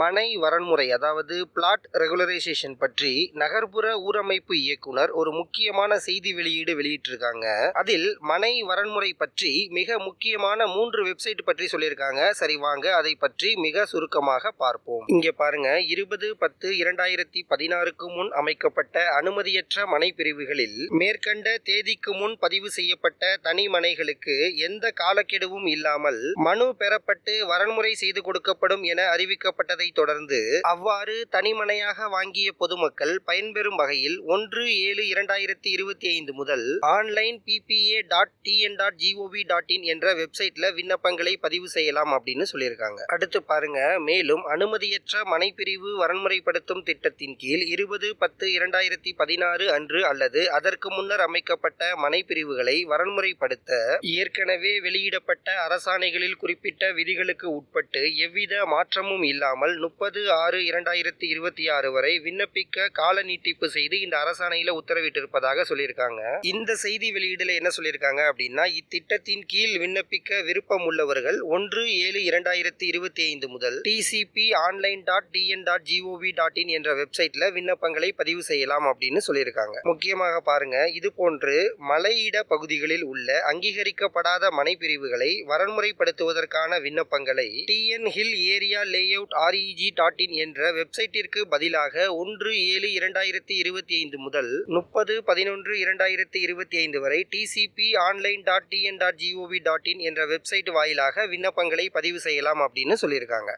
மனை வரன்முறை அதாவது plot regularisation பற்றி நகர்ப்புற ஊரமைப்பு இயக்குனர் ஒரு முக்கியமான செய்தி வெளியீடு வெளியிட்டிருக்காங்க. அதில் மனை வரன்முறை பற்றி மிக முக்கியமான மூன்று வெப்சைட் பற்றி சொல்லியிருக்காங்க. சரி வாங்க அதை பற்றி மிக சுருக்கமாக பார்ப்போம். இங்க பாருங்க இருபது பத்து இரண்டாயிரத்தி பதினாறுக்கு முன் அமைக்கப்பட்ட அனுமதியற்ற மனை பிரிவுகளில் மேற்கண்ட தேதிக்கு முன் பதிவு செய்யப்பட்ட தனி மனைகளுக்கு எந்த காலக்கெடுவும் இல்லாமல் மனு பெறப்பட்டு வரன்முறை செய்து கொடுக்கப்படும் என அறிவிக்கப்பட்ட தொடர்ந்து அவ்வாறு தனிமனையாக வாங்கிய பொதுமக்கள் பயன்பெறும் வகையில் ஒன்று ஏழு இரண்டாயிரத்தி இருபத்தி ஐந்து முதல் online BPA dot TN dot GOV dot in என்ற வெப்சைட்ல விண்ணப்பங்களை பதிவு செய்யலாம் அப்படின்னு சொல்லியிருக்காங்க. அடுத்து பாருங்க. மேலும் அனுமதியற்ற மனைப்பிரிவு வரன்முறைப்படுத்தும் திட்டத்தின் கீழ் இருபது பத்து இரண்டாயிரத்தி பதினாறு அன்று அல்லது அதற்கு முன்னர் அமைக்கப்பட்ட மனைப்பிரிவுகளை வரன்முறைப்படுத்த ஏற்கனவே வெளியிடப்பட்ட அரசாணைகளில் குறிப்பிட்ட விதிகளுக்கு உட்பட்டு எவ்வித மாற்றமும் இல்லாமல் முப்பது ஆறு இரண்டாயிரத்தி இருபத்தி ஆறு வரை விண்ணப்பிக்க கால நீட்டிப்பு செய்து இந்த அரசாணையில உத்தரவிட்டிருப்பதாக சொல்லியிருக்காங்க. இந்த செய்தி வெளியீடுல என்ன சொல்லியிருக்காங்க அப்படின்னா இத்திட்டத்தின் கீழ் விண்ணப்பிக்க விருப்பம் உள்ளவர்கள் ஒன்று ஏழு இரண்டாயிரத்தி இருபத்தி ஐந்து முதல் TCP online dot TN dot GOV dot in என்ற வெப்சைட்ல விண்ணப்பங்களை பதிவு செய்யலாம் அப்படின்னு சொல்லியிருக்காங்க. முக்கியமாக பாருங்க இது போன்று மலையிட பகுதிகளில் உள்ள அங்கீகரிக்கப்படாத மனைப்பிரிவுகளை வரன்முறைப்படுத்துவதற்கான விண்ணப்பங்களை TN hill area layout REG dot in என்ற வெப்சைட்டிற்கு பதிலாக ஒன்று ஏழு இரண்டாயிரத்தி இருபத்தி ஐந்து முதல் முப்பது பதினொன்று இரண்டாயிரத்தி இருபத்தி ஐந்து வரை TCP online dot TN dot GOV dot in என்ற வெப்சைட் வாயிலாக விண்ணப்பங்களை பதிவு செய்யலாம் அப்படின்னு சொல்லியிருக்காங்க.